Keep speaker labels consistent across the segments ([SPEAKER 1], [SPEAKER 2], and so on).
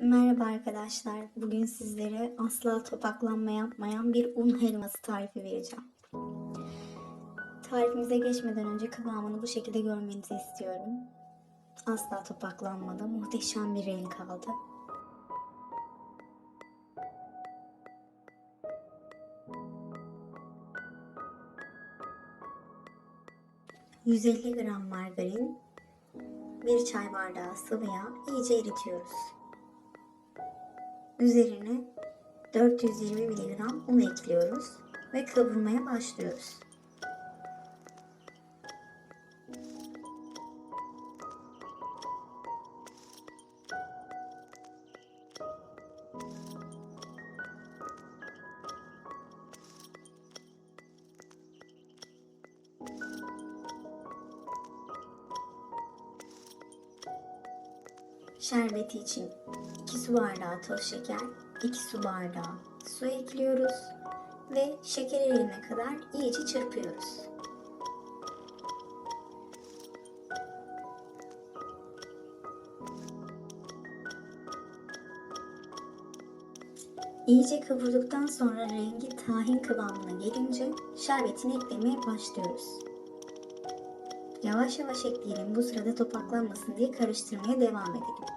[SPEAKER 1] Merhaba arkadaşlar. Bugün sizlere asla topaklanma yapmayan bir un helvası tarifi vereceğim. Tarifimize geçmeden önce kıvamını bu şekilde görmenizi istiyorum. Asla topaklanmadı. Muhteşem bir renk aldı. ...150 gram margarin, bir çay bardağı sıvı yağ iyice eritiyoruz. Üzerine 420 mg un ekliyoruz ve kavurmaya başlıyoruz. Şerbeti için 2 su bardağı toz şeker, 2 su bardağı su ekliyoruz ve şeker eriyene kadar iyice çırpıyoruz. İyice kavurduktan sonra rengi tahin kıvamına gelince şerbetini eklemeye başlıyoruz. Yavaş yavaş ekleyelim bu sırada topaklanmasın diye karıştırmaya devam edelim.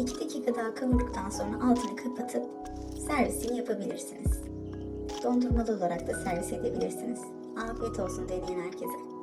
[SPEAKER 1] İki dakika daha kavurduktan sonra altını kapatıp servisini yapabilirsiniz. Dondurmalı olarak da servis edebilirsiniz. Afiyet olsun deneyen herkese.